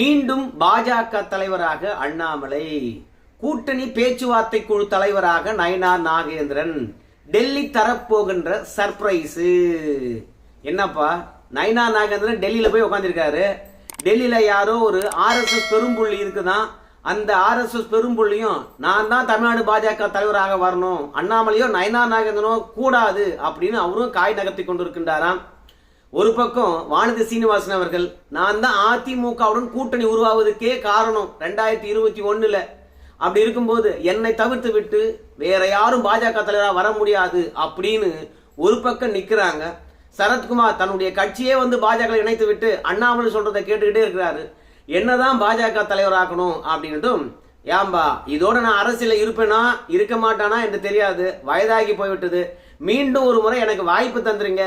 மீண்டும் பாஜக தலைவராக அண்ணாமலை. கூட்டணி பேச்சுவார்த்தை குழு தலைவராக நயனார் நாகேந்திரன். டெல்லி தரப்போகின்ற சர்ப்ரைஸ். என்னப்பா? நயனா நாகேந்திரன் டெல்லியில போய் உட்காந்துருக்காரு டெல்லியில யாரோ ஒரு ஆர்எஸ்எஸ் பெரும்புள்ளி இருக்குதான் அந்த ஆர்எஸ்எஸ் பெரும்புள்ளியும் நான் தான் தமிழ்நாடு பாஜக தலைவராக வரணும். அண்ணாமலையோ நயனா நாகேந்திரனோ கூடாது அப்படின்னு அவரும் காய் நகர்த்தி கொண்டிருக்கின்றாராம். ஒரு பக்கம் வானதி சீனிவாசன் அவர்கள் நான் தான் அதிமுகவுடன் கூட்டணி உருவாவதுக்கே காரணம் ரெண்டாயிரத்தி இருபத்தி ஒண்ணுல. அப்படி இருக்கும்போது என்னை தவிர்த்து விட்டு வேற யாரும் பாஜக தலைவராக வர முடியாது அப்படின்னு ஒரு பக்கம் நிக்கிறாங்க. சரத்குமார் தன்னுடைய கட்சியே வந்து பாஜக இணைத்து விட்டு அண்ணாமலை சொல்றதை கேட்டுக்கிட்டே இருக்கிறாரு. என்னதான் பாஜக தலைவராக்கணும் அப்படின்ட்டும் ஏம்பா இதோட நான் அரசியல இருப்பேனா இருக்க மாட்டானா என்று தெரியாது. வயதாகி போய்விட்டது. மீண்டும் ஒரு முறை எனக்கு வாய்ப்பு தந்துருங்க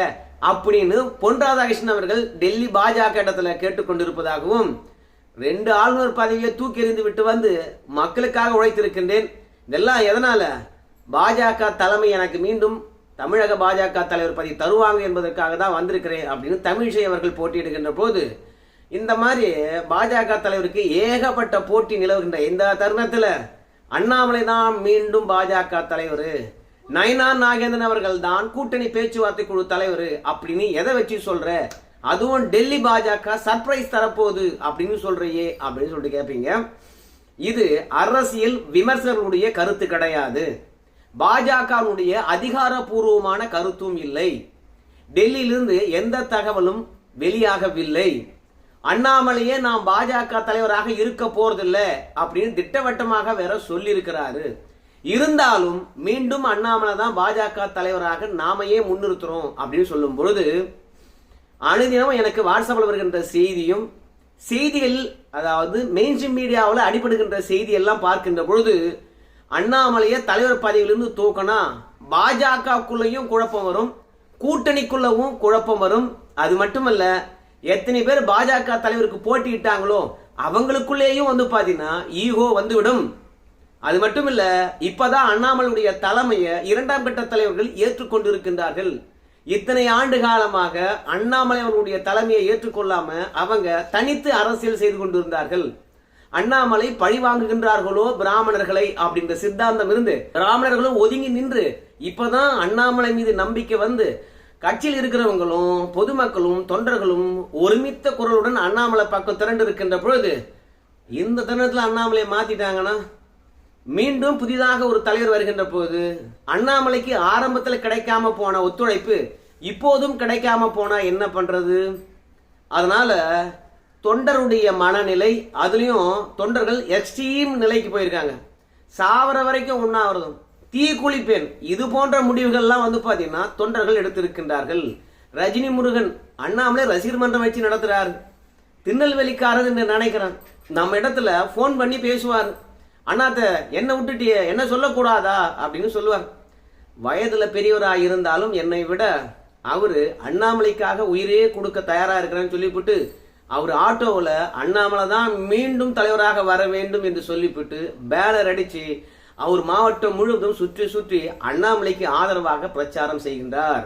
அப்படின்னு பொன் ராதாகிருஷ்ணன் அவர்கள் டெல்லி பாஜக இடத்துல கேட்டுக்கொண்டிருப்பதாகவும் ரெண்டு ஆளுநர் பதவியை தூக்கி எறிந்து விட்டு வந்து மக்களுக்காக உழைத்திருக்கின்றேன். இதெல்லாம் எதனால? பாஜக தலைமை எனக்கு மீண்டும் தமிழக பாஜக தலைவர் பதவி தருவாங்க என்பதற்காக தான் வந்திருக்கிறேன் அப்படின்னு தமிழிசை அவர்கள் போட்டியிடுகின்ற போது இந்த மாதிரி பாஜக தலைவருக்கு ஏகப்பட்ட போட்டி நிலவுகின்ற இந்த தருணத்தில் அண்ணாமலை தான் மீண்டும் பாஜக தலைவர். நயனா நாகேந்திரன் அவர்கள் தான் கூட்டணி பேச்சுவார்த்தை குழு தலைவர். அப்படின்னு எதை வச்சு சொல்ற? அதுவும் டெல்லி பாஜக சர்ப்ரைஸ் தரப்போகுது அப்படின்னு சொல்றியே அப்படின்னு சொல்லிட்டு கேட்பீங்க இது அரசியல் விமர்சகர்களுடைய கருத்து கிடையாது. பாஜகவுடைய அதிகாரப்பூர்வமான கருத்தும் இல்லை. டெல்லியிலிருந்து எந்த தகவலும் வெளியாகவில்லை. அண்ணாமலையே நாம் பாஜக தலைவராக இருக்க போறதில்லை அப்படின்னு திட்டவட்டமாக வேற சொல்லியிருக்கிறாரு. இருந்தாலும் மீண்டும் அண்ணாமலை தான் பாஜக தலைவராக நாமையே முன்னிறுத்துறோம் அப்படின்னு சொல்லும் பொழுது அனுதினமும் எனக்கு வாட்ஸ்அப்பில் வருகின்ற செய்தியும் செய்திகள் அதாவது மெயின்ஸ்ட்ரீம் மீடியாவில் அடிபடுகின்ற செய்தி எல்லாம் பார்க்கின்ற பொழுது அண்ணாமலையை தலைவர் பதவியிலிருந்து தூக்கினா பாஜகக்குள்ளேயும் குழப்பம் வரும் கூட்டணிக்குள்ளவும் குழப்பம் வரும். அது மட்டுமல்ல எத்தனை பேர் பாஜக தலைவருக்கு போட்டியிட்டாங்களோ அவங்களுக்குள்ளேயும் வந்து பார்த்தீங்கன்னா ஈகோ வந்துவிடும். அது மட்டும் இல்ல இப்பதான் அண்ணாமலையுடைய தலைமையை இரண்டாம் கட்ட தலைவர்கள் ஏற்றுக்கொண்டிருக்கின்றார்கள். இத்தனை ஆண்டு காலமாக அண்ணாமலை அவர்களுடைய தலைமையை ஏற்றுக்கொள்ளாம அவங்க தனித்து அரசியல் செய்து கொண்டிருந்தார்கள். அண்ணாமலை பழி வாங்குகின்றார்களோ பிராமணர்களை அப்படின்ற சித்தாந்தம் இருந்து பிராமணர்களும் ஒதுங்கி நின்று இப்பதான் அண்ணாமலை மீது நம்பிக்கை வந்து கட்சியில் இருக்கிறவங்களும் பொதுமக்களும் தொண்டர்களும் ஒருமித்த குரலுடன் அண்ணாமலை பக்கம் திரண்டு இருக்கின்ற பொழுது இந்த தருணத்தில் அண்ணாமலையை மாத்திட்டாங்கன்னா மீண்டும் புதிதாக ஒரு தலைவர் வருகின்ற போது அண்ணாமலைக்கு ஆரம்பத்தில் கிடைக்காம போன ஒத்துழைப்பு இப்போதும் கிடைக்காம போனா என்ன பண்றது? அதனால தொண்டருடைய மனநிலை அதுலேயும் தொண்டர்கள் எக்ஸ்ட்ரீம் நிலைக்கு போயிருக்காங்க. சாவர வரைக்கும் உண்ணாவிரதம் தீ குளிப்பேன். இது போன்ற முடிவுகள்லாம் வந்து பார்த்தீங்கன்னா தொண்டர்கள் எடுத்திருக்கின்றார்கள். ரஜினி முருகன் அண்ணாமலை ரசிகர் மன்றம் வச்சு நடத்துறாரு. திருநெல்வேலிக்காரர் என்று நினைக்கிறேன். நம்ம இடத்துல ஃபோன் பண்ணி பேசுவார். அண்ணாத்த என்ன விட்டுட்டிய என்ன சொல்லக்கூடாதா? அப்படின்னு சொல்லுவார் வயதுல பெரியவராக இருந்தாலும் என்னை விட அவரு அண்ணாமலைக்காக உயிரே கொடுக்க தயாரா இருக்கிறேன்னு சொல்லிவிட்டு அவர் ஆட்டோவில் அண்ணாமலை தான் மீண்டும் தலைவராக வர வேண்டும் என்று சொல்லிவிட்டு பேனர் அடிச்சு அவர் மாவட்டம் முழுவதும் சுற்றி சுற்றி அண்ணாமலைக்கு ஆதரவாக பிரச்சாரம் செய்கின்றார்.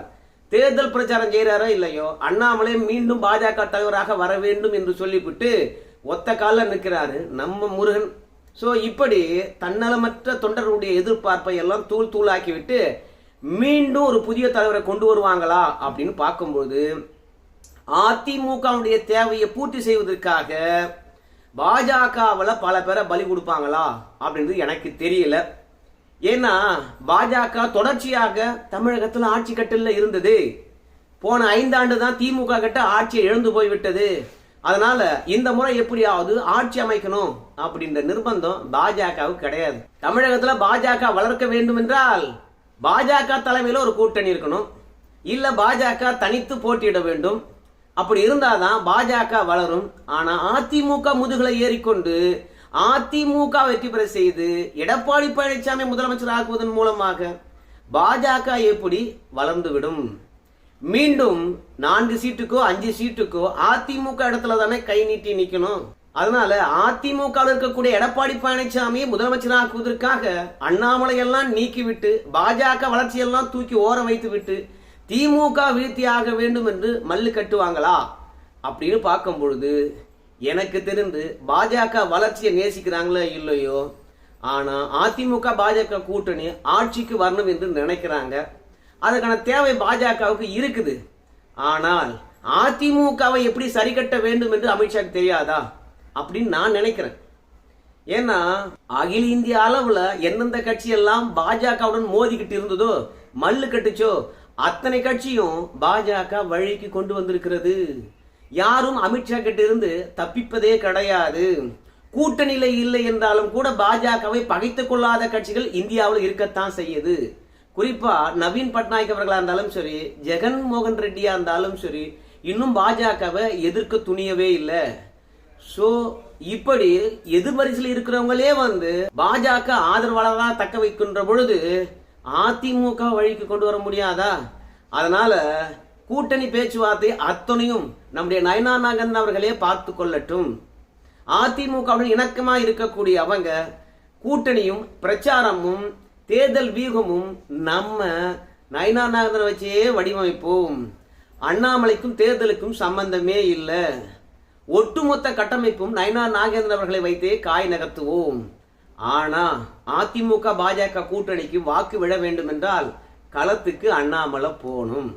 தேர்தல் பிரச்சாரம் செய்கிறாரோ இல்லையோ அண்ணாமலை மீண்டும் பாஜக தலைவராக வர வேண்டும் என்று சொல்லிவிட்டு ஒத்த காலில் நிற்கிறாரு நம்ம முருகன். ஸோ இப்படி தன்னலமற்ற தொண்டர்களுடைய எதிர்பார்ப்பை எல்லாம் தூள் தூளாக்கிவிட்டு மீண்டும் ஒரு புதிய தலைவரை கொண்டு வருவாங்களா அப்படின்னு பார்க்கும்போது அதிமுகவுடைய தேவையை பூர்த்தி செய்வதற்காக பாஜகவில் பல பேரை பலி கொடுப்பாங்களா அப்படின்றது எனக்கு தெரியல. ஏன்னா பாஜக தொடர்ச்சியாக தமிழகத்தில் ஆட்சி கட்டில இருந்தது. போன ஐந்தாண்டு தான் திமுக கிட்ட ஆட்சியை இழந்து போய்விட்டது. அதனால இந்த முறை எப்படியாவது ஆட்சி அமைக்கணும் அப்படின்ற நிர்பந்தம் பாஜகவுக்கு கிடையாது. தமிழகத்துல பாஜக வளர்க்க வேண்டும் என்றால் பாஜக தலைமையில ஒரு கூட்டணி இருக்கணும். இல்ல பாஜக தனித்து போட்டியிட வேண்டும். அப்படி இருந்தாதான் பாஜக வளரும். ஆனா அதிமுக முதுகலை ஏறிக்கொண்டு அதிமுக வெற்றி பெற செய்து எடப்பாடி பழனிசாமி முதலமைச்சர் ஆக்குவதன் மூலமாக பாஜக எப்படி வளர்ந்துவிடும்? மீண்டும் நான்கு சீட்டுக்கோ அஞ்சு சீட்டுக்கோ அதிமுக இடத்துல தானே கை நீட்டி நிக்கணும். அதனால அதிமுக இருக்கக்கூடிய எடப்பாடி பழனிசாமி முதலமைச்சராக்குவதற்காக அண்ணாமலை எல்லாம் நீக்கிவிட்டு பாஜக வளர்ச்சியெல்லாம் தூக்கி ஓரம் வைத்து விட்டு திமுக வீழ்த்தியாக வேண்டும் என்று மல்லு கட்டுவாங்களா? அப்படின்னு பார்க்கும் பொழுது எனக்கு தெரிந்து பாஜக வளர்ச்சியை நேசிக்கிறாங்களோ இல்லையோ? ஆனா அதிமுக பாஜக கூட்டணி ஆட்சிக்கு வரணும் என்று நினைக்கிறாங்க. அதற்கான தேவை பாஜகவுக்கு இருக்குது. ஆனால் அதிமுகவை எப்படி சரி கட்ட வேண்டும் என்று அமித்ஷாக்கு தெரியாதா? அப்படின்னு நான் நினைக்கிறேன். ஏன்னா அகில இந்திய அளவுல எந்தெந்த கட்சி எல்லாம் பாஜகவுடன் மோதிக்கிட்டு இருந்ததோ மல்லு கட்டுச்சோ அத்தனை கட்சியும் பாஜக வழிக்கு கொண்டு வந்திருக்கிறது. யாரும் அமித்ஷா கிட்ட இருந்து தப்பிப்பதே கிடையாது. கூட்டணியில இல்லை என்றாலும் கூட பாஜகவை பகைத்துக் கொள்ளாத கட்சிகள் இந்தியாவில் இருக்கத்தான் செய்யுது. குறிப்பா நவீன் பட்நாயக் அவர்களா இருந்தாலும் சரி ஜெகன் மோகன் ரெட்டியா இருந்தாலும் சரி இன்னும் பாஜகவை எதிர்க்க துணியவே இல்லை. ஸோ இப்படி எதிர்வரிசையில் இருக்கிறவங்களே வந்து பாஜக ஆதரவாளராக தக்க வைக்கின்ற பொழுது அதிமுக வழிக்கு கொண்டு வர முடியாதா? அதனால கூட்டணி பேச்சுவார்த்தை அத்தனையும் நம்முடைய நயனா நாகன் அவர்களே பார்த்து கொள்ளட்டும். அதிமுகவுடன் இணக்கமாக இருக்கக்கூடிய அவங்க கூட்டணியும் பிரச்சாரமும் தேர்தல் வியூகமும் நம்ம நயனா நாகனை வச்சே வடிவமைப்போம். அண்ணாமலைக்கும் தேர்தலுக்கும் சம்பந்தமே இல்லை. ஒட்டுமொத்த கட்டமைப்பும் நயனா நாகேந்திரன் அவர்களை வைத்தே காய் நகர்த்துவோம். ஆனா அதிமுக பாஜக கூட்டணிக்கு வாக்கு விழ வேண்டும் என்றால் களத்துக்கு அண்ணாமலை போகணும்.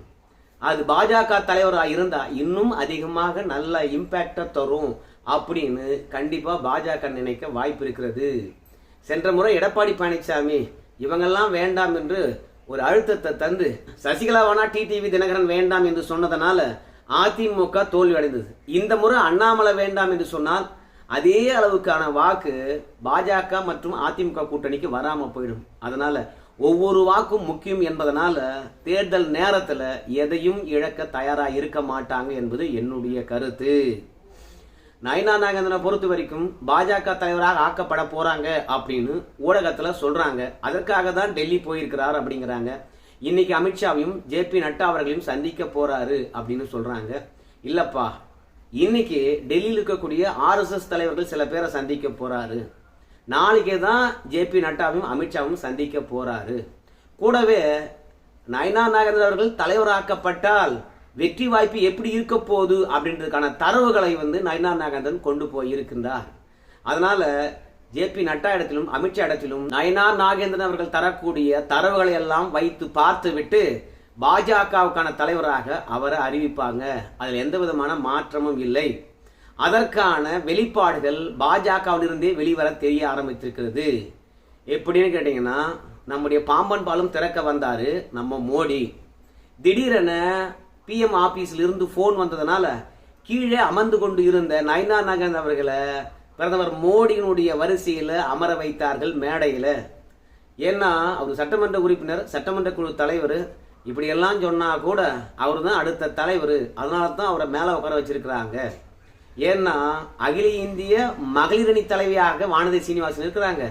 அது பாஜக தலைவராக இருந்தா இன்னும் அதிகமாக நல்ல இம்பாக்ட தரும் அப்படின்னு கண்டிப்பா பாஜக நினைக்க வாய்ப்பு இருக்கிறது. சென்ற முறை எடப்பாடி பழனிசாமி இவங்கெல்லாம் வேண்டாம் என்று ஒரு அழுத்தத்தை தந்து சசிகலா வேணா டிடிவி தினகரன் வேண்டாம் என்று சொன்னதனால அதிமுக தோல்வி அடைந்தது. இந்த முறை அண்ணாமலை வேண்டாம் என்று சொன்னால் அதே அளவுக்கான வாக்கு பாஜக மற்றும் அதிமுக கூட்டணிக்கு வராமல் போயிடும். அதனால ஒவ்வொரு வாக்கும் முக்கியம் என்பதனால தேர்தல் நேரத்தில் எதையும் இழக்க தயாராக இருக்க மாட்டாங்க என்பது என்னுடைய கருத்து. நயனா நாகேந்திரனை பொறுத்த வரைக்கும் பாஜக தலைவராக ஆக்கப்பட போறாங்க அப்படின்னு ஊடகத்துல சொல்றாங்க. அதற்காக தான் டெல்லி போயிருக்கிறார் அப்படிங்கிறாங்க. இன்னைக்கு அமித்ஷாவையும் ஜே பி நட்டா அவர்களையும் சந்திக்க போறாரு அப்படின்னு சொல்றாங்க. இல்லப்பா இன்னைக்கு டெல்லியில் இருக்கக்கூடிய ஆர்எஸ்எஸ் தலைவர்கள் சில பேரை சந்திக்க போறாரு. நாளைக்கே தான் ஜே பி நட்டாவையும் அமித்ஷாவும் சந்திக்க போறாரு. கூடவே நயனா நாகேந்திரன் அவர்கள் தலைவராக்கப்பட்டால் வெற்றி வாய்ப்பு எப்படி இருக்க போகுது அப்படின்றதுக்கான தரவுகளை வந்து நயனா நாகேந்திரன் கொண்டு போய் இருக்கின்றார் அதனால ஜே பி நட்டா இடத்திலும் அமித்ஷா இடத்திலும் நயனா நாகேந்திரன் அவர்கள் தரக்கூடிய தரவுகளை எல்லாம் வைத்து பார்த்துவிட்டு பாஜகவுக்கான தலைவராக அவரை அறிவிப்பாங்க. அதில் எந்த விதமான மாற்றமும் இல்லை. அதற்கான வெளிப்பாடுகள் பாஜகவிலிருந்தே வெளிவர தெரிய ஆரம்பித்திருக்கிறது. எப்படின்னு கேட்டீங்கன்னா நம்முடைய பாம்பன் பாலும் திறக்க வந்தாரு நம்ம மோடி. திடீரென பிஎம் ஆபீஸ்ல இருந்து வந்ததுனால கீழே அமர்ந்து கொண்டு இருந்த நயனா நாகேந்திரன் அவர்களை பிரதமர் மோடியினுடைய வரிசையில் அமர வைத்தார்கள் மேடையில். ஏன்னா அவர் சட்டமன்ற உறுப்பினர் சட்டமன்ற குழு தலைவர். இப்படியெல்லாம் சொன்னால் கூட அவர் தான் அடுத்த தலைவர். அதனால தான் அவரை மேலே உட்கார வச்சிருக்கிறாங்க. ஏன்னா அகில இந்திய மகளிரணி தலைவியாக வானதி சீனிவாசன் இருக்கிறாங்க.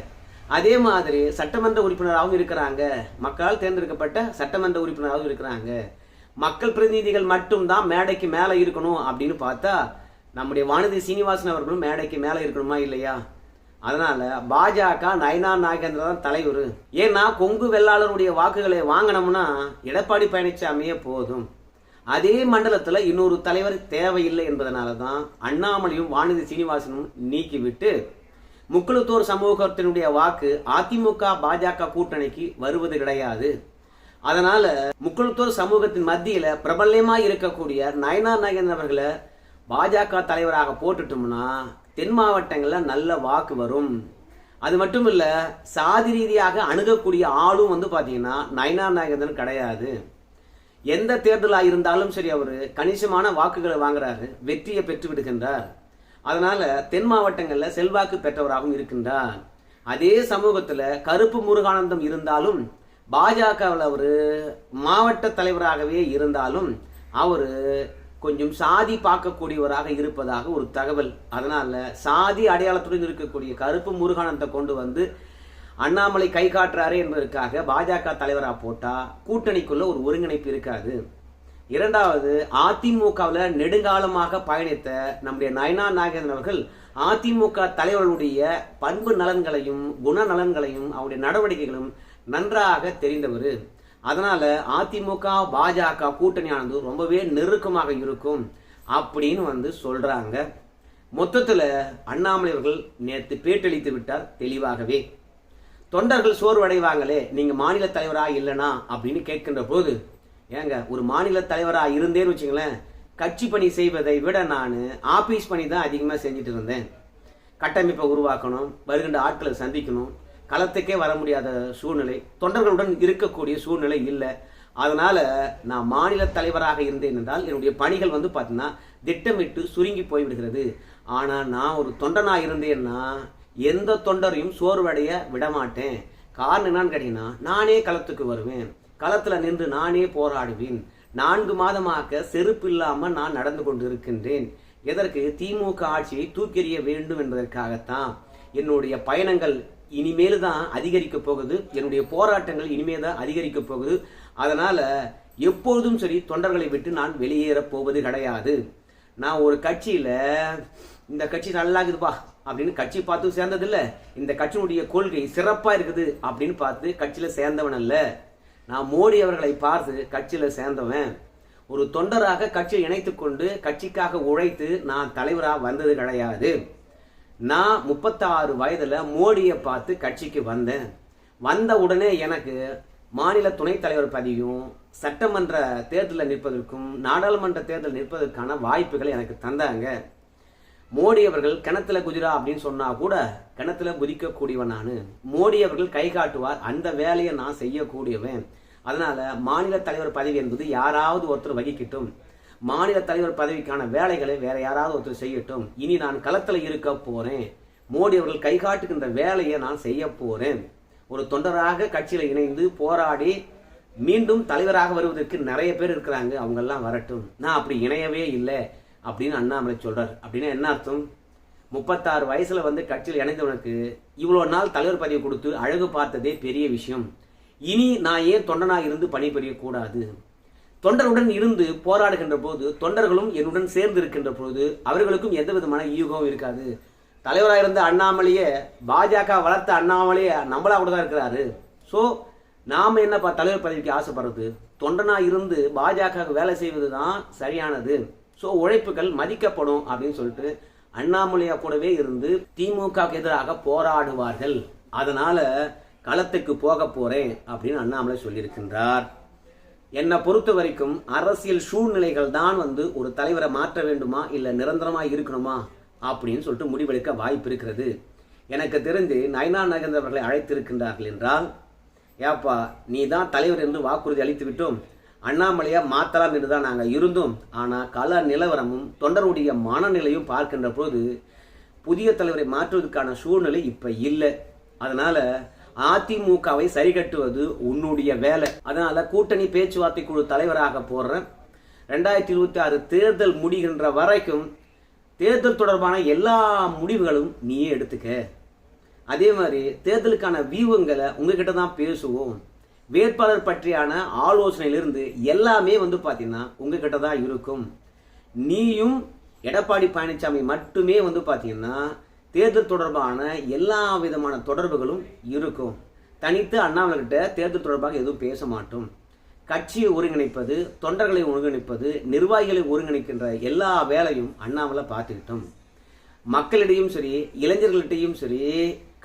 அதே மாதிரி சட்டமன்ற உறுப்பினராகவும் இருக்கிறாங்க. மக்களால் தேர்ந்தெடுக்கப்பட்ட சட்டமன்ற உறுப்பினராகவும் இருக்கிறாங்க. மக்கள் பிரதிநிதிகள் மட்டும்தான் மேடைக்கு மேலே இருக்கணும் அப்படின்னு பார்த்தா நம்முடைய வானதி சீனிவாசன் அவர்களும் மேடைக்கு மேலே இருக்கணுமா இல்லையா? அதனால பாஜக நயனா நாகேந்திர தான் தலைவர். ஏன்னா கொங்கு வெள்ளாளருடைய வாக்குகளை வாங்கினோம்னா எடப்பாடி பழனிசாமியே போதும். அதே மண்டலத்தில் இன்னொரு தலைவர் தேவையில்லை என்பதனால தான் அண்ணாமலையும் வானதி சீனிவாசனும் நீக்கிவிட்டு முக்குளத்தூர் சமூகத்தினுடைய வாக்கு அதிமுக பாஜக கூட்டணிக்கு வருவது கிடையாது. அதனால முக்குளத்தூர் சமூகத்தின் மத்தியில பிரபல்யமா இருக்கக்கூடிய நயனா நாகேந்திரன் அவர்களை பாஜக தலைவராக போட்டுட்டோம்னா தென் மாவட்டங்களில் நல்ல வாக்கு வரும். அது மட்டும் இல்ல சாதி ரீதியாக அணுகக்கூடிய ஆளும் வந்து பாத்தீங்கன்னா நயனா நாகேந்திரன் கிடையாது. எந்த தேர்தலாக இருந்தாலும் சரி அவர் கணிசமான வாக்குகளை வாங்குறாரு வெற்றியை பெற்று விடுகின்றார். அதனால தென் மாவட்டங்களில் செல்வாக்கு பெற்றவராகவும் இருக்கின்றார். அதே சமூகத்தில் கருப்பு முருகானந்தம் இருந்தாலும் பாஜகவில் அவர் மாவட்ட தலைவராகவே இருந்தாலும் அவர் கொஞ்சம் சாதி பார்க்கக்கூடியவராக இருப்பதாக ஒரு தகவல். அதனால் சாதி அடையாளத்துடன் இருக்கக்கூடிய கருப்பு முருகானந்தை கொண்டு வந்து அண்ணாமலை கை காட்டுறாரு என்பதற்காக பாஜக தலைவராக போட்டால் கூட்டணிக்குள்ளே ஒரு ஒருங்கிணைப்பு இருக்காது. இரண்டாவது அதிமுகவில் நெடுங்காலமாக பயணித்த நம்முடைய நயனா நாகேந்திரன் அவர்கள் அதிமுக தலைவர்களுடைய பண்பு நலன்களையும் குணநலன்களையும் அவருடைய நடவடிக்கைகளும் நன்றாக தெரிந்தவர். அதனால அதிமுக பாஜக கூட்டணியானது ரொம்பவே நெருக்கமாக இருக்கும் அப்படின்னு வந்து சொல்றாங்க. மொத்தத்தில் அண்ணாமலை அவர்கள் நேற்று பேட்டளித்து விட்டார் தெளிவாகவே. தொண்டர்கள் சோர்வடைவாங்களே நீங்க மாநில தலைவராக இல்லைனா அப்படின்னு கேட்கின்ற போது ஏங்க ஒரு மாநில தலைவராக இருந்தேன்னு வச்சுங்களேன் கட்சி பணி செய்வதை விட நான் ஆபீஸ் பணி தான் அதிகமாக செஞ்சுட்டு இருந்தேன். கட்டமைப்பை உருவாக்கணும் வருகின்ற ஆட்களை சந்திக்கணும் களத்துக்கே வர முடியாத சூழ்நிலை தொண்டர்களுடன் இருக்கக்கூடிய சூழ்நிலை இல்லை. அதனால் நான் மாநில தலைவராக இருந்தேன் என்றால் என்னுடைய பணிகள் வந்து பார்த்தீங்கன்னா திட்டமிட்டு சுருங்கி போய்விடுகிறது. ஆனால் நான் ஒரு தொண்டனாக இருந்தேன்னா எந்த தொண்டரையும் சோர்வடைய விடமாட்டேன். காரணம் என்னன்னு கேட்டீங்கன்னா நானே களத்துக்கு வருவேன். களத்தில் நின்று நானே போராடுவேன். நான்கு மாதமாக செருப்பு இல்லாமல் நான் நடந்து கொண்டு இருக்கின்றேன் எதற்கு? திமுக ஆட்சியை தூக்கெறிய வேண்டும் என்பதற்காகத்தான். என்னுடைய பயணங்கள் இனிமேல் தான் அதிகரிக்க போகுது. என்னுடைய போராட்டங்கள் இனிமேல் தான் அதிகரிக்க போகுது. அதனால் எப்பொழுதும் சரி தொண்டர்களை விட்டு நான் வெளியேறப் போவது கிடையாது. நான் ஒரு கட்சியில் இந்த கட்சி நல்லா இருக்குதுப்பா அப்படின்னு கட்சி பார்த்து சேர்ந்ததில்ல. இந்த கட்சியினுடைய கொள்கை சிறப்பாக இருக்குது அப்படின்னு பார்த்து கட்சியில் சேர்ந்தவன் அல்ல. நான் மோடி அவர்களை பார்த்து கட்சியில் சேர்ந்தவன். ஒரு தொண்டராக கட்சியை இணைத்து கொண்டு கட்சிக்காக உழைத்து நான் தலைவராக வந்தது கிடையாது. நான் முப்பத்தாறு வயதுல மோடியை பார்த்து கட்சிக்கு வந்தேன். வந்த உடனே எனக்கு மாநில துணைத் தலைவர் பதவியும் சட்டமன்ற தேர்தலில் நிற்பதற்கும் நாடாளுமன்ற தேர்தல் நிற்பதற்கான வாய்ப்புகளை எனக்கு தந்தாங்க. மோடி அவர்கள் கிணத்துல குதிரா அப்படின்னு சொன்னா கூட கிணத்துல குதிக்கக்கூடியவன் நான். மோடி அவர்கள் கை காட்டுவார் அந்த வேலையை நான் செய்யக்கூடியவன். அதனால மாநில தலைவர் பதவி என்பது யாராவது ஒருத்தர் வகிக்கட்டும். மாநில தலைவர் பதவிக்கான வேலைகளை வேற யாராவது ஒருத்தர் செய்யட்டும். இனி நான் களத்தில் இருக்க போறேன். மோடி அவர்கள் கை காட்டுகின்ற வேலையை நான் செய்ய போறேன். ஒரு தொண்டராக கட்சியில் இணைந்து போராடி மீண்டும் தலைவராக வருவதற்கு நிறைய பேர் இருக்கிறாங்க. அவங்க எல்லாம் வரட்டும். நான் அப்படி இணையவே இல்லை அப்படின்னு அண்ணாமலை சொல்றார். அப்படின்னா என்ன அர்த்தம்? முப்பத்தாறு வயசுல வந்து கட்சியில் இணைந்தவனுக்கு இவ்வளோ நாள் தலைவர் பதவி கொடுத்து அழகு பார்த்ததே பெரிய விஷயம். இனி நான் ஏன் தொண்டனாக இருந்து பணிபுரியக்கூடாது? தொண்டருடன் இருந்து போராடுகின்ற போது தொண்டர்களும் என்னுடன் சேர்ந்து இருக்கின்ற போது அவர்களுக்கும் எந்த விதமான ஈகம் இருக்காது. தலைவராக இருந்த அண்ணாமலையே பாஜக வளர்த்த அண்ணாமலையே நம்மளா கூட தான் இருக்கிறாரு. ஸோ நாம் என்னப்பா தலைவர் பதவிக்கு ஆசைப்படுறது? தொண்டனாக இருந்து பாஜக வேலை செய்வது தான் சரியானது. ஸோ உழைப்புகள் மதிக்கப்படும் அப்படின்னு சொல்லிட்டு அண்ணாமலையா கூடவே இருந்து திமுக எதிராக போராடுவார்கள். அதனால களத்துக்கு போக போறேன் அப்படின்னு அண்ணாமலை சொல்லியிருக்கின்றார். என்னை பொறுத்த வரைக்கும் அரசியல் சூழ்நிலைகள் தான் வந்து ஒரு தலைவரை மாற்ற வேண்டுமா இல்லை நிரந்தரமாக இருக்கணுமா அப்படின்னு சொல்லிட்டு முடிவெடுக்க வாய்ப்பு இருக்கிறது. எனக்கு தெரிந்து நயனா நகேந்திர அவர்களை அழைத்திருக்கின்றார்கள் என்றால் ஏப்பா நீ தான் தலைவர் என்று வாக்குறுதி அளித்து விட்டோம் அண்ணாமலையா மாத்தலாம் என்று தான் நாங்கள் இருந்தோம். ஆனால் கல நிலவரமும் தொண்டருடைய மனநிலையும் பார்க்கின்ற போது புதிய தலைவரை மாற்றுவதற்கான சூழ்நிலை இப்போ இல்லை. அதனால் அதிமுகவை சரி கட்டுவது உன்னுடைய வேலை. அதனால கூட்டணி பேச்சுவார்த்தை குழு தலைவராக போடுறேன் ரெண்டாயிரத்தி இருபத்தி ஆறு தேர்தல் முடிகின்ற வரைக்கும் தேர்தல் தொடர்பான எல்லா முடிவுகளும் நீயே எடுத்துக்க. அதே மாதிரி தேர்தலுக்கான வியூகங்களை உங்ககிட்ட தான் பேசுவோம். வேட்பாளர் பற்றியான ஆலோசனையிலிருந்து எல்லாமே வந்து பார்த்தீங்கன்னா உங்ககிட்ட தான் இருக்கும். நீயும் எடப்பாடி பழனிசாமி மட்டுமே வந்து பார்த்தீங்கன்னா தேர்தல் தொடர்பான எல்லா விதமான தொடர்புகளும் இருக்கும். தனித்து அண்ணாமலைகிட்ட தேர்தல் தொடர்பாக எதுவும் பேச மாட்டோம். கட்சியை ஒருங்கிணைப்பது தொண்டர்களை ஒருங்கிணைப்பது நிர்வாகிகளை ஒருங்கிணைக்கின்ற எல்லா வேலையும் அண்ணாமலை பார்த்துக்கிட்டோம். மக்களிடையும் சரி இளைஞர்களிடையும் சரி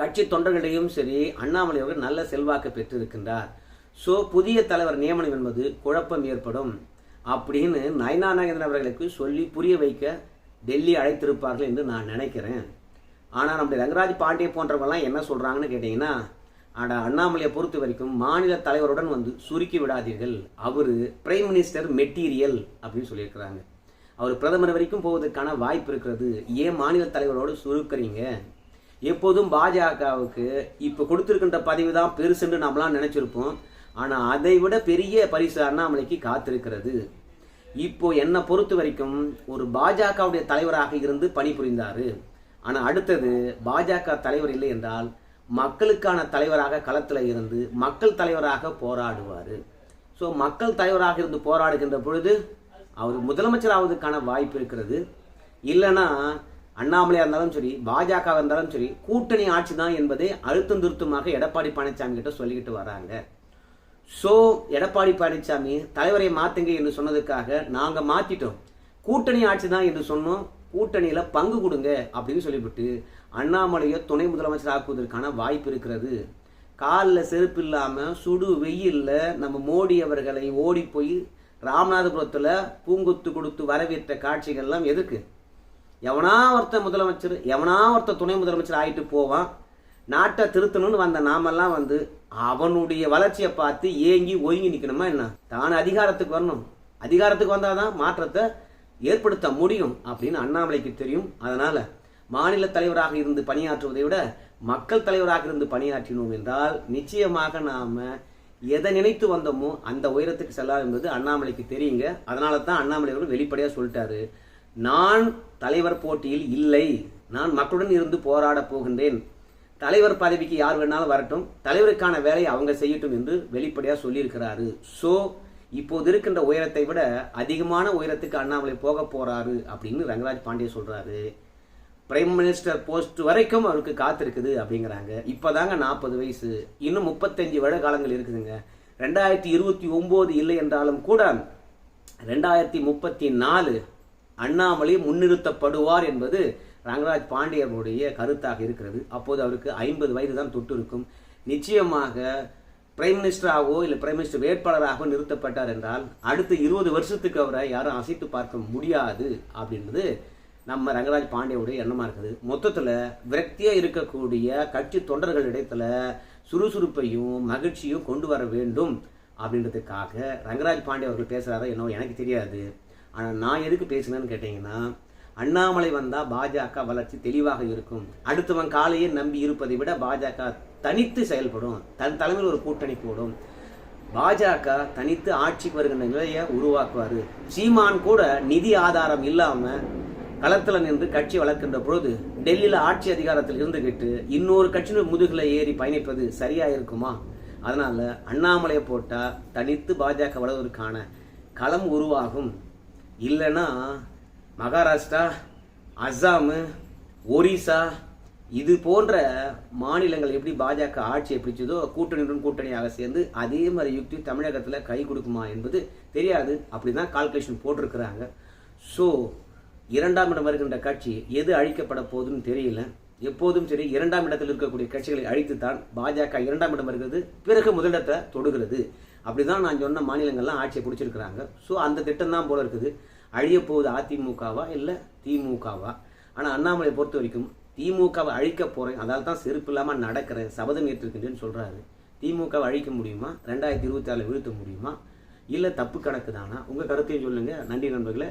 கட்சி தொண்டர்களிடையும் சரி அண்ணாமலை அவர்கள் நல்ல செல்வாக்கு பெற்றிருக்கின்றார். ஸோ புதிய தலைவர் நியமனம் என்பது குழப்பம் ஏற்படும். அப்படின்னு நயனா நாகேந்திரன் அவர்களுக்கு சொல்லி புரிய வைக்க டெல்லி அழைத்திருப்பார்கள் என்று நான் நினைக்கிறேன். ஆனால் நம்முடைய ரங்கராஜ் பாண்டிய போன்றவங்கலாம் என்ன சொல்கிறாங்கன்னு கேட்டிங்கன்னா ஆட அண்ணாமலையை பொறுத்த வரைக்கும் மாநில தலைவருடன் வந்து சுருக்கி விடாதீர்கள். அவர் பிரைம் மினிஸ்டர் மெட்டீரியல் அப்படின்னு சொல்லியிருக்கிறாங்க. அவர் பிரதமர் வரைக்கும் போவதற்கான வாய்ப்பு இருக்கிறது. ஏன் மாநில தலைவரோடு சுருக்கிறீங்க? எப்போதும் பாஜகவுக்கு இப்போ கொடுத்துருக்கின்ற பதவி தான் பெருசுன்னு நம்மளாம் நினச்சிருப்போம். ஆனால் அதை விட பெரிய பரிசு அண்ணாமலைக்கு காத்திருக்கிறது. இப்போ என்னை பொறுத்த வரைக்கும் ஒரு பாஜகவுடைய தலைவராக இருந்து பணிபுரிந்தார். ஆனால் அடுத்தது பாஜக தலைவர் இல்லை என்றால் மக்களுக்கான தலைவராக களத்தில் இருந்து மக்கள் தலைவராக போராடுவார். ஸோ மக்கள் தலைவராக இருந்து போராடுகின்ற பொழுது அவர் முதலமைச்சர் ஆவதற்கான வாய்ப்பு இருக்கிறது. இல்லைன்னா அண்ணாமலையாக இருந்தாலும் சரி பாஜக இருந்தாலும் சரி கூட்டணி ஆட்சி தான் என்பதை அழுத்தம் திருத்தமாக எடப்பாடி பழனிசாமி கிட்ட சொல்லிக்கிட்டு வராங்க. ஸோ எடப்பாடி பழனிசாமி தலைவரை மாற்றுங்க என்று சொன்னதுக்காக நாங்கள் மாற்றிட்டோம் கூட்டணி ஆட்சி தான் என்று சொன்னோம். கூட்டணியில் பங்கு கொடுங்க அப்படின்னு சொல்லிவிட்டு அண்ணாமலையை துணை முதலமைச்சர் ஆக்குவதற்கான வாய்ப்பு இருக்கிறது. காலில் செருப்பு இல்லாமல் சுடு வெயிலில் நம்ம மோடி அவர்களை ஓடி போய் ராமநாதபுரத்தில் பூங்குத்து கொடுத்து வரவேற்ற காட்சிகள்லாம் எதுக்கு? எவனா ஒருத்தன் முதலமைச்சர் எவனா ஒருத்த துணை முதலமைச்சர் ஆகிட்டு போவான்? நாட்டை திருத்தணும்னு வந்த நாமெல்லாம் வந்து அவனுடைய வளர்ச்சியை பார்த்து ஏங்கி ஒதுங்கி நிற்கணுமா என்ன? தான் அதிகாரத்துக்கு வரணும். அதிகாரத்துக்கு வந்தாதான் மாற்றத்தை ஏற்படுத்த முடியும் அப்படின்னு அண்ணாமலைக்கு தெரியும். அதனால மாநில தலைவராக இருந்து பணியாற்றுவதை விட மக்கள் தலைவராக இருந்து பணியாற்றினோம் என்றால் நிச்சயமாக நாம எதை நினைத்து வந்தோமோ அந்த உயரத்துக்கு செல்லாம் என்பது அண்ணாமலைக்கு தெரியுங்க. அதனால தான் அண்ணாமலை அவர்கள் வெளிப்படையா சொல்லிட்டாரு. நான் தலைவர் போட்டியில் இல்லை. நான் மக்களுடன் இருந்து போராட போகின்றேன். தலைவர் பதவிக்கு யார் வேணாலும் வரட்டும். தலைவருக்கான வேலையை அவங்க செய்யட்டும் என்று வெளிப்படையா சொல்லியிருக்கிறாரு. சோ இப்போது இருக்கின்ற உயரத்தை விட அதிகமான உயரத்துக்கு அண்ணாமலை போக போறாரு அப்படின்னு ரங்கராஜ் பாண்டிய சொல்றாரு. பிரைம் மினிஸ்டர் போஸ்ட் வரைக்கும் அவருக்கு காத்திருக்குது அப்படிங்கிறாங்க. இப்போதாங்க நாற்பது வயசு. இன்னும் முப்பத்தஞ்சு வருட காலங்கள் இருக்குதுங்க. ரெண்டாயிரத்தி இருபத்தி ஒம்பது இல்லை என்றாலும் கூட ரெண்டாயிரத்தி முப்பத்தி நாலு அண்ணாமலை முன்னிறுத்தப்படுவார் என்பது ரங்கராஜ் பாண்டியனுடைய கருத்தாக இருக்கிறது. அப்போது அவருக்கு ஐம்பது வயது தான் தொட்டு இருக்கும் நிச்சயமாக பிரைம் மினிஸ்டராகவோ இல்லை பிரைம் மினிஸ்டர் வேட்பாளராகவோ நிறுத்தப்பட்டார் என்றால் அடுத்த இருபது வருஷத்துக்கு அவரை யாரும் அசைத்து பார்க்க முடியாது அப்படின்றது நம்ம ரங்கராஜ் பாண்டியவுடைய எண்ணமாக இருக்குது. மொத்தத்தில் விரக்தியாக இருக்கக்கூடிய கட்சி தொண்டர்களிடத்துல சுறுசுறுப்பையும் மகிழ்ச்சியும் கொண்டு வர வேண்டும் அப்படின்றதுக்காக ரங்கராஜ் பாண்டிய அவர்கள் பேசுகிறாரோ என்னவோ எனக்கு தெரியாது. ஆனால் நான் எதுக்கு பேசுனேன்னு கேட்டிங்கன்னா அண்ணாமலை வந்தால் பாஜக வளர்ச்சி தெளிவாக இருக்கும். அடுத்தவன் காலையே நம்பி இருப்பதை விட பாஜக தனித்து செயல்படும். தன் தலைமையில் ஒரு கூட்டணி போடும். பாஜக தனித்து ஆட்சிக்கு வருகின்ற நிலையை உருவாக்குவார். சீமான் கூட நிதி ஆதாரம் இல்லாமல் களத்தில் நின்று கட்சி வளர்க்கின்ற பொழுது டெல்லியில் ஆட்சி அதிகாரத்தில் இருந்துகிட்டு இன்னொரு கட்சியினர் முதுகில் ஏறி பயணிப்பது சரியாக இருக்குமா? அதனால் அண்ணாமலையை போட்டால் தனித்து பாஜக வளர்வதற்கான களம் உருவாகும். இல்லைன்னா மகாராஷ்டிரா அஸ்ஸாமு ஒரிசா இது போன்ற மாநிலங்கள் எப்படி பாஜக ஆட்சியை பிடிச்சதோ கூட்டணியுடன் கூட்டணியாக சேர்ந்து அதே மாதிரி யுக்தி தமிழகத்தில் கை கொடுக்குமா என்பது தெரியாது. அப்படிதான் கால்குலேஷன் போட்டிருக்கிறாங்க. ஸோ இரண்டாம் இடம் வருகின்ற கட்சி எது அழிக்கப்பட போகுதுன்னு தெரியல. எப்போதும் சரி இரண்டாம் இடத்தில் இருக்கக்கூடிய கட்சிகளை அழித்துத்தான் பாஜக இரண்டாம் இடம் வருகிறது. பிறகு முதலிடத்தை தொடுகிறது. அப்படிதான் நான் சொன்ன மாநிலங்கள்லாம் ஆட்சியை பிடிச்சிருக்கிறாங்க. ஸோ அந்த திட்டம் தான் போல இருக்குது. அழிய போகுது அதிமுகவா இல்லை திமுகவா? ஆனால் அண்ணாமலை பொறுத்த வரைக்கும் திமுகவை அழிக்க போகிறேன் அதால் தான் செருப்பு இல்லாமல் நடக்கிறேன் சபதம் ஏற்றிருக்கின்றேன்னு சொல்கிறாரு திமுகவை அழிக்க முடியுமா? ரெண்டாயிரத்தி இருபத்தி ஆறில் வீழ்த்த முடியுமா? இல்லை தப்பு கணக்கு தானா? உங்கள் கருத்தையும் சொல்லுங்கள் நன்றி நண்பர்களே.